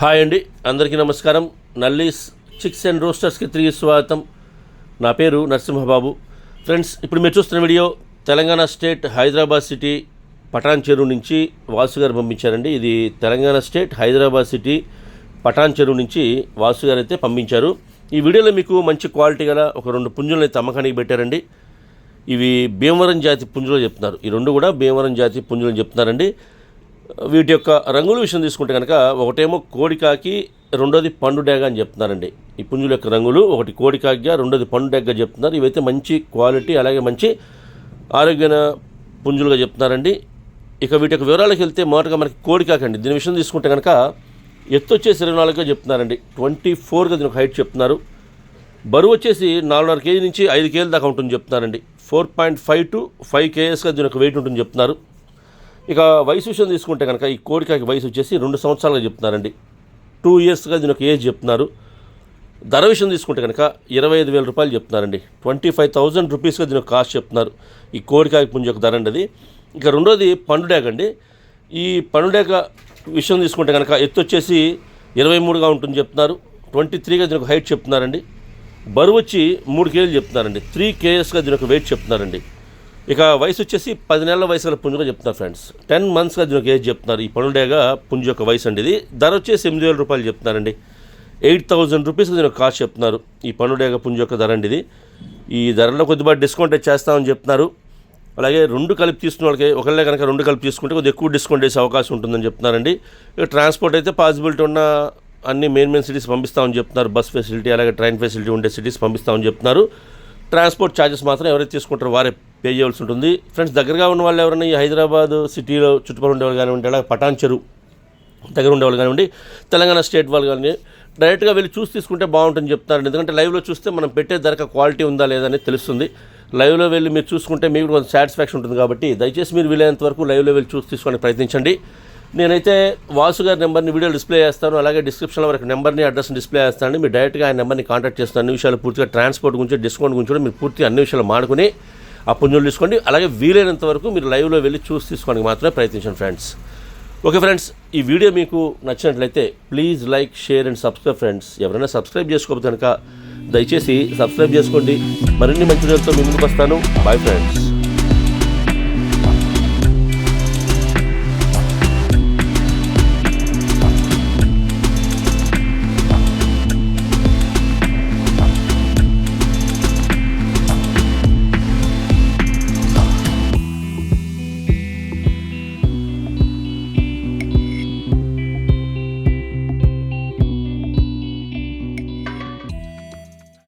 Hi అండి. అందరికీ నమస్కారం. నల్లీస్ చిక్స్ అండ్ రోస్టర్స్కి తిరిగి స్వాగతం. నా పేరు నరసింహబాబు. ఫ్రెండ్స్ ఇప్పుడు మీరు చూస్తున్న video Telangana state Hyderabad city Patancheru నుంచి వాసు గారు పంపించారండి. ఇది తెలంగాణ స్టేట్ హైదరాబాద్ సిటీ పటాన్ చెరువు నుంచి వాసు గారు అయితే పంపించారు. ఈ వీడియోలో మీకు మంచి క్వాలిటీ గల ఒక రెండు పుంజులను అయితే అమ్మకానికి పెట్టారండి. ఇవి భీమవరం జాతి పుంజులు చెప్తున్నారు. ఈ రెండు కూడా భీమవరం జాతి పుంజులు చెప్తున్నారండి. వీటి యొక్క రంగుల విషయం తీసుకుంటే కనుక ఒకటేమో కోడికాకి రెండోది పండు డేగ అని చెప్తున్నారండి. ఈ పుంజుల యొక్క రంగులు ఒకటి కోడికాకిగా రెండోది పండు డేగగా చెప్తున్నారు. ఇవైతే మంచి క్వాలిటీ అలాగే మంచి ఆరోగ్యన పుంజులుగా చెప్తున్నారండి. ఇక వీటి యొక్క వివరాలకు వెళ్తే మొదటగా మనకి కోడికాకి అండి. దీని విషయం తీసుకుంటే కనుక ఎత్తు వచ్చేసి ఇరవై నాలుగుగా చెప్తున్నారండి. ట్వంటీ ఫోర్గా దీని ఒక హైట్ చెప్తున్నారు. బరువు వచ్చేసి నాలుగున్నర కేజీ నుంచి ఐదు కేజీల దాకా ఉంటుంది చెప్తున్నారండి. Four point five to five కేఎస్గా దీని వెయిట్ ఉంటుంది చెప్తున్నారు. ఇక వయసు విషయం తీసుకుంటే కనుక ఈ కోడికాకి వయసు వచ్చేసి రెండు సంవత్సరాలుగా చెప్తున్నారండి. టూ ఇయర్స్గా దీని ఒక ఏజ్ చెప్తున్నారు. ధర విషయం తీసుకుంటే కనుక ఇరవై ఐదు వేల రూపాయలు చెప్తున్నారండి. ట్వంటీ ఫైవ్ థౌజండ్ రూపీస్గా దీని ఒక కాస్ట్ చెప్తున్నారు. ఈ కోడికాకి పుంజ యొక్క ధర అండి అది ఇక రెండోది పండుడేగ అండి. ఈ పండుడేగ విషయం తీసుకుంటే కనుక ఎత్తు వచ్చేసి ఇరవై మూడుగా ఉంటుంది చెప్తున్నారు. ట్వంటీ త్రీగా దీని ఒక హైట్ చెప్తున్నారండి. బరువు వచ్చి మూడు కేజీలు చెప్తున్నారండి. త్రీ కేజెస్గా దీని యొక్క వెయిట్ చెప్తున్నారండి. ఇక వయసు వచ్చేసి పది నెలల వయసు గల పుంజుగా చెప్తున్నారు ఫ్రెండ్స్ టెన్ మంత్స్గా దీని ఒక ఏజ్ చెప్తున్నారు. ఈ పనుడేగా పుంజు యొక్క వయసు అండి ఇది. ధర వచ్చేసి ఎనిమిది వేల రూపాయలు చెప్తున్నారండి. ఎయిట్ థౌజండ్ రూపీస్ దీని ఒక కాస్ట్ చెప్తున్నారు. ఈ పనుడేగా పుంజు యొక్క ధర అండి ఇది. ఈ ధరలో కొద్దిగా డిస్కౌంట్ అయితే చేస్తామని చెప్తున్నారు. అలాగే రెండు కలిపి తీసుకున్న వాళ్ళకి ఒకళ్ళే కనుక రెండు కలిపి తీసుకుంటే కొద్దిగా ఎక్కువ డిస్కౌంట్ వేసే అవకాశం ఉంటుందని చెప్తున్నారండి. ఇక ట్రాన్స్పోర్ట్ అయితే పాసిబిలిటీ ఉన్న అన్ని మెయిన్ మెయిన్ సిటీస్ పంపిస్తామని చెప్తున్నారు. బస్ ఫెసిలిటీ అలాగే ట్రైన్ ఫెసిలిటీ ఉండే సిటీస్ పంపిస్తామని చెప్తున్నారు. ట్రాన్స్పోర్ట్ ఛార్జెస్ మాత్రం ఎవరైతే తీసుకుంటారో వారే పే చేయవలసి ఉంటుంది. ఫ్రెండ్స్ దగ్గరగా ఉన్న వాళ్ళు ఎవరైనా ఈ హైదరాబాద్ సిటీలో చుట్టుపక్కల ఉండేవాళ్ళు కానివ్వండి అలాగే పటాన్ చెరువు దగ్గర ఉండేవాళ్ళు కానివ్వండి తెలంగాణ స్టేట్ వాళ్ళు కానీ డైరెక్ట్గా వెళ్ళి చూసి తీసుకుంటే బాగుంటుంది చెప్తారు ఎందుకంటే లైవ్లో చూస్తే మనం పెట్టే ధరకు క్వాలిటీ ఉందా లేదా అనేది తెలుస్తుంది. లైవ్లో వెళ్ళి మీరు చూసుకుంటే మీకు కొంచెం సాటిస్ఫాక్షన్ ఉంటుంది కాబట్టి దయచేసి మీరు వీలైనంత వరకు లైవ్లో వెళ్ళి చూసి తీసుకోవడానికి ప్రయత్నించండి. నేనైతే వాసు గారి నెంబర్ని వీడియో డిస్ప్లే చేస్తాను అలాగే డిస్క్రిప్షన్లో వరకు నెంబర్ని అడ్రస్ని డిస్ప్లే చేస్తాను. మీరు డైరెక్ట్గా ఆయన నెంబర్ని కాంటాక్ట్ చేస్తాను అన్ని విషయాలు పూర్తిగా ట్రాన్స్పోర్ట్ గురించి డిస్కౌంట్ గురించి కూడా మీరు పూర్తిగా అన్ని విషయాలు మాడుకుని ఆ పుణ్యులు తీసుకోండి. అలాగే వీలైనంత వరకు మీరు లైవ్లో వెళ్ళి చూసి తీసుకోవడానికి మాత్రమే ప్రయత్నించండి ఫ్రెండ్స్. ఓకే ఫ్రెండ్స్ ఈ వీడియో మీకు నచ్చినట్లయితే please like share and subscribe friends. ఎవరైనా సబ్స్క్రైబ్ చేసుకోకపోతే కనుక దయచేసి సబ్స్క్రైబ్ చేసుకోండి. మరిన్ని మంచి రోజులతో ముందుకు వస్తాను. Bye friends.